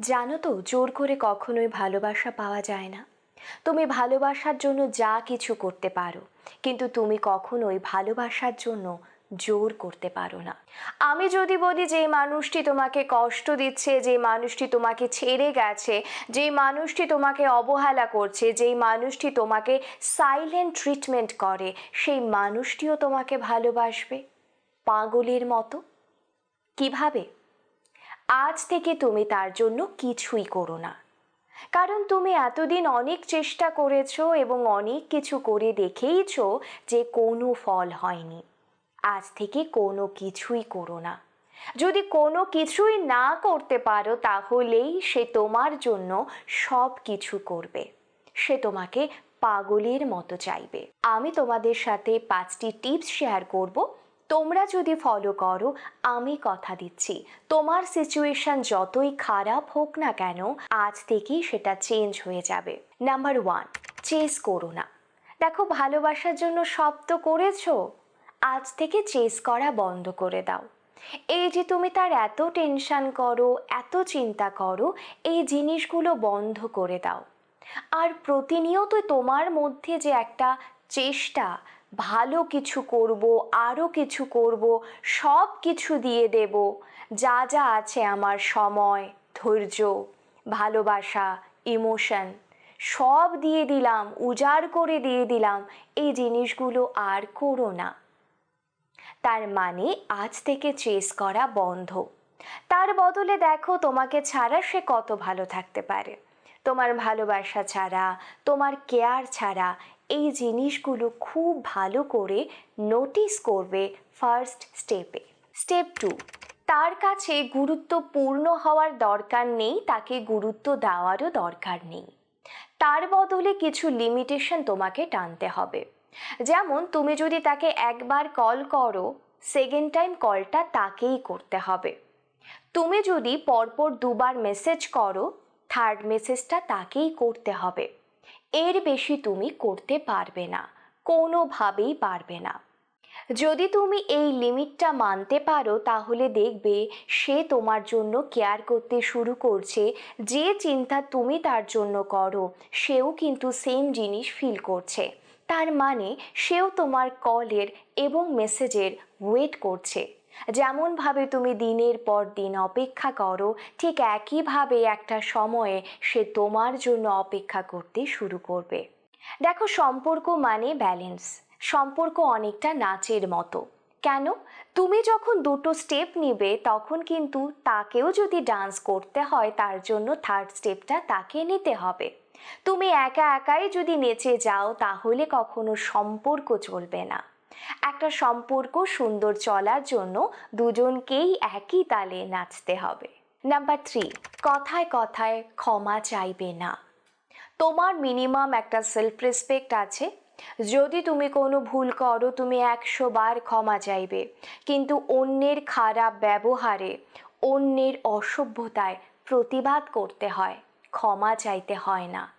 জানো তো, জোর করে কখনোই ভালোবাসা পাওয়া যায় না। তুমি ভালোবাসার জন্য যা কিছু করতে পারো, কিন্তু তুমি কখনোই ভালোবাসার জন্য জোর করতে পারো না। আমি যদি বলি যে মানুষটি তোমাকে কষ্ট দিচ্ছে, যে মানুষটি তোমাকে ছেড়ে গেছে, যে মানুষটি তোমাকে অবহেলা করছে যেই মানুষটি তোমাকে সাইলেন্ট ট্রিটমেন্ট করে, সেই মানুষটিও তোমাকে ভালোবাসবে? পাগলের মতো? কীভাবে? আজ থেকে তুমি তার জন্য কিছুই করো না। কারণ তুমি এতদিন অনেক চেষ্টা করেছ এবং অনেক কিছু করে দেখেইছ যে কোনো ফল হয়নি। আজ থেকে কোনো কিছুই করো না। যদি কোনো কিছুই না করতে পারো, তাহলেই সে তোমার জন্য সব কিছু করবে। সে তোমাকে পাগলের মতো চাইবে। আমি তোমাদের সাথে পাঁচটি টিপস শেয়ার করব। তোমরা যদি ফলো করো, আমি কথা দিচ্ছি। তোমার সিচুয়েশন যতই খারাপ হোক না কেন, আজ থেকেই সেটা চেঞ্জ হয়ে যাবে। নাম্বার ওয়ান চেস করো না। দেখো, ভালোবাসার জন্য সব তো করেছ। আজ থেকে চেস করা বন্ধ করে দাও। এই যে তুমি তার এত টেনশন করো, এত চিন্তা করো, এই জিনিসগুলো বন্ধ করে দাও। আর প্রতিনিয়ত তোমার মধ্যে যে একটা চেষ্টা ভালো কিছু করব আরও কিছু করব, সব কিছু দিয়ে দেব। যা যা আছে আমার সময়, ধৈর্য, ভালোবাসা ইমোশন সব দিয়ে দিলাম, উজাড় করে দিয়ে দিলাম। এই জিনিসগুলো আর করো না। তার মানে আজ থেকে চেস করা বন্ধ। তার বদলে দেখো তোমাকে ছাড়া সে কত ভালো থাকতে পারে। তোমার ভালোবাসা ছাড়া, তোমার কেয়ার ছাড়া এই জিনিসগুলো খুব ভালো করে নোটিস করবে ফার্স্ট স্টেপে স্টেপ টু তার কাছে গুরুত্বপূর্ণ হওয়ার দরকার নেই, তাকে গুরুত্ব দেওয়ারও দরকার নেই। তার বদলে কিছু লিমিটেশন তোমাকে টানতে হবে। যেমন তুমি যদি তাকে একবার কল করো সেকেন্ড টাইম কলটা তাকেই করতে হবে। তুমি যদি পরপর দুবার মেসেজ করো থার্ড মেসেজটা তাকেই করতে হবে। এর বেশি তুমি করতে পারবে না, কোনোভাবেই পারবে না। যদি তুমি এই লিমিটটা মানতে পারো, তাহলে দেখবে সে তোমার জন্য কেয়ার করতে শুরু করছে, যে চিন্তা তুমি তার জন্য করো, সেও কিন্তু সেম জিনিস ফিল করছে। তার মানে সেও তোমার কলের এবং মেসেজের ওয়েট করছে। যেমনভাবে তুমি দিনের পর দিন অপেক্ষা করো, ঠিক একইভাবে একটা সময়ে সে তোমার জন্য অপেক্ষা করতে শুরু করবে। দেখো, সম্পর্ক মানে ব্যালেন্স সম্পর্ক অনেকটা নাচের মতো। কেন? তুমি যখন দুটো স্টেপ নিবে, তখন কিন্তু তাকেও যদি ডান্স করতে হয়, তার জন্য থার্ড স্টেপটা তাকে নিতে হবে। তুমি একা একাই যদি নেচে যাও, তাহলে কখনো সম্পর্ক চলবে না। একটা সম্পর্ক সুন্দর চলার জন্য দুজনকেই একই তালে নাচতে হবে। নাম্বার থ্রি কথায় কথায় ক্ষমা চাইবে না। তোমার মিনিমাম একটা সেলফ রেসপেক্ট আছে। যদি তুমি কোনো ভুল করো, তুমি একশো বার ক্ষমা চাইবে। কিন্তু অন্যের খারাপ ব্যবহারে, অন্যের অসভ্যতায় প্রতিবাদ করতে হয়। ক্ষমা চাইতে হয় না।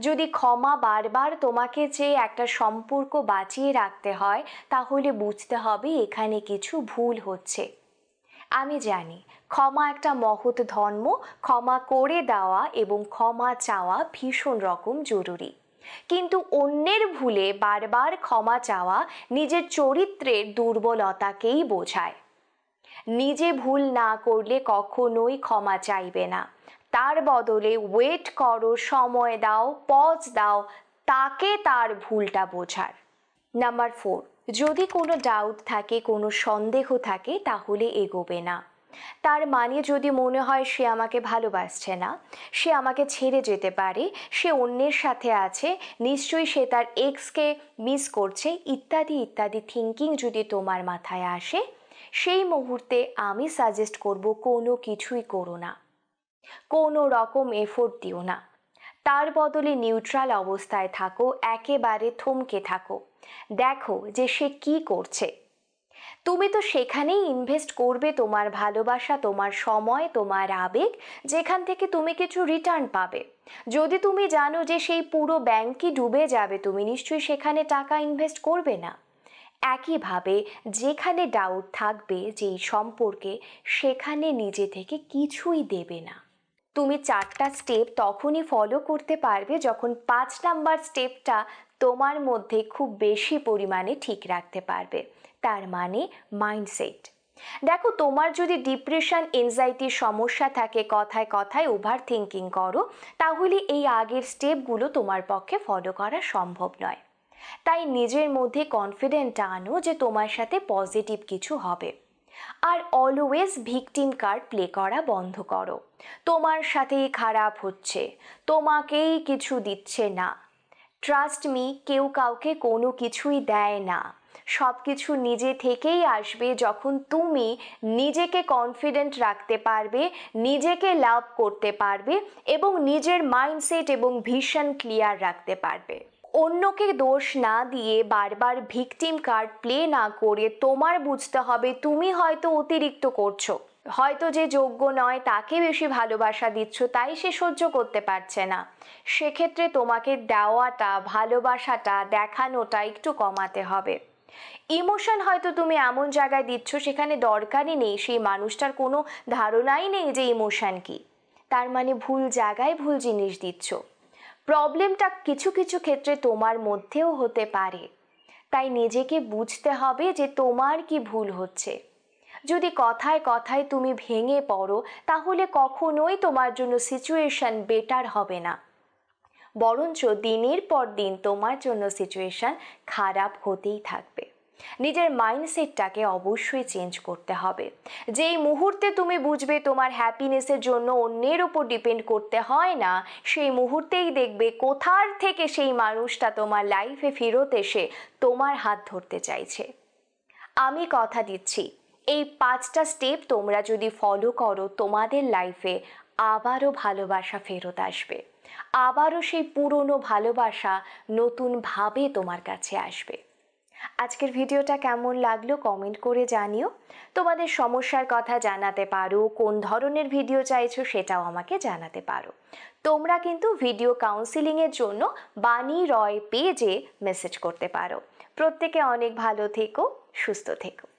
যদি ক্ষমা বারবার তোমাকে চেয়ে একটা সম্পর্ক বাঁচিয়ে রাখতে হয়, তাহলে বুঝতে হবে এখানে কিছু ভুল হচ্ছে। আমি জানি, ক্ষমা একটা মহৎ ধর্ম, ক্ষমা করে দেওয়া এবং ক্ষমা চাওয়া ভীষণ রকম জরুরি। কিন্তু অন্যের ভুলে বারবার ক্ষমা চাওয়া নিজের চরিত্রের দুর্বলতাকেই বোঝায়। নিজে ভুল না করলে কখনোই ক্ষমা চাইবে না। তার বদলে ওয়েট করো, সময় দাও পজ দাও, তাকে তার ভুলটা বোঝার। নাম্বার ফোর যদি কোনো ডাউট থাকে, কোনো সন্দেহ থাকে, তাহলে এগোবে না। তার মানে যদি মনে হয় সে আমাকে ভালোবাসছে না, সে আমাকে ছেড়ে যেতে পারে, সে অন্যের সাথে আছে, নিশ্চয়ই সে তার এক্সকে মিস করছে, ইত্যাদি ইত্যাদি থিঙ্কিং যদি তোমার মাথায় আসে, সেই মুহূর্তে আমি সাজেস্ট করব কোনো কিছুই করো না। কোনো রকম এফোর্ট দিও না। তার বদলে নিউট্রাল অবস্থায় থাকো, একেবারে থমকে থাকো। দেখো যে সে কি করছে। তুমি তো সেখানেই ইনভেস্ট করবে তোমার ভালোবাসা, তোমার সময়, তোমার আবেগ, যেখান থেকে তুমি কিছু রিটার্ন পাবে। যদি তুমি জানো যে সেই পুরো ব্যাংকই ডুবে যাবে, তুমি নিশ্চয়ই সেখানে টাকা ইনভেস্ট করবে না। একইভাবে যেখানে ডাউট থাকবে, যেই সম্পর্কে, সেখানে নিজে থেকে কিছুই দেবে না। তুমি চারটা স্টেপ তখনই ফলো করতে পারবে যখন পাঁচ নাম্বার স্টেপটা তোমার মধ্যে খুব বেশি পরিমাণে ঠিক রাখতে পারবে। তার মানে মাইন্ডসেট দেখো, তোমার যদি ডিপ্রেশন এনজাইটির সমস্যা থাকে, কথায় কথায় ওভার থিঙ্কিং করো, তাহলে এই আগের স্টেপগুলো তোমার পক্ষে ফলো করা সম্ভব নয়। তাই নিজের মধ্যে কনফিডেন্ট আনো যে তোমার সাথে পজিটিভ কিছু হবে। আর অলওয়েজ ভিকটিম কার্ড প্লে করা বন্ধ করো। তোমার সাথেই খারাপ হচ্ছে, তোমাকেই কিছু দিচ্ছে না। ট্রাস্ট মি কেউ কাউকে কোনো কিছুই দেয় না। সব কিছু নিজে থেকেই আসবে যখন তুমি নিজেকে কনফিডেন্ট রাখতে পারবে, নিজেকে লাভ করতে পারবে এবং নিজের মাইন্ডসেট এবং ভিশন ক্লিয়ার রাখতে পারবে। অন্যকে দোষ না দিয়ে বারবার ভিকটিম কার্ড প্লে না করে তোমার বুঝতে হবে তুমি হয়তো অতিরিক্ত করছ। হয়তো যে যোগ্য নয়, তাকে বেশি ভালোবাসা দিচ্ছ, তাই সে সহ্য করতে পারছে না। সেক্ষেত্রে তোমাকে দেওয়াটা, ভালোবাসাটা দেখানোটা একটু কমাতে হবে। ইমোশন হয়তো তুমি এমন জায়গায় দিচ্ছ সেখানে দরকারই নেই, সেই মানুষটার কোনো ধারণাই নেই যে ইমোশন কি। তার মানে ভুল জায়গায় ভুল জিনিস দিচ্ছ। প্রবলেমটা কিছু কিছু ক্ষেত্রে তোমার মধ্যেও হতে পারে। তাই নিজেকে বুঝতে হবে যে তোমার কি ভুল হচ্ছে। যদি কথায় কথায় তুমি ভেঙে পড়ো, তাহলে কখনোই তোমার জন্য সিচুয়েশন বেটার হবে না। বরঞ্চ দিনের পর দিন তোমার জন্য সিচুয়েশন খারাপ হতেই থাকবে। নিজের মাইন্ডসেটটাকে অবশ্যই চেঞ্জ করতে হবে। যেই মুহূর্তে তুমি বুঝবে তোমার হ্যাপিনেসের জন্য অন্যের উপর ডিপেন্ড করতে হয় না, সেই মুহূর্তেই দেখবে কোথার থেকে সেই মানুষটা তোমার লাইফে ফেরত এসে তোমার হাত ধরতে চাইছে। আমি কথা দিচ্ছি, এই পাঁচটা স্টেপ তোমরা যদি ফলো করো, তোমাদের লাইফে আবারও ভালোবাসা ফেরত আসবে। আবারও সেই পুরনো ভালোবাসা নতুনভাবে তোমার কাছে আসবে। আজকের ভিডিওটা কেমন লাগল কমেন্ট করে জানিও। তোমাদের সমস্যার কথা জানাতে পারো, কোন ধরনের ভিডিও চাইছো সেটাও আমাকে জানাতে পারো। তোমরা কিন্তু ভিডিও কাউন্সিলিংয়ের জন্য বানি রয় পেজে মেসেজ করতে পারো। প্রত্যেকে অনেক ভালো থেকো, সুস্থ থেকো।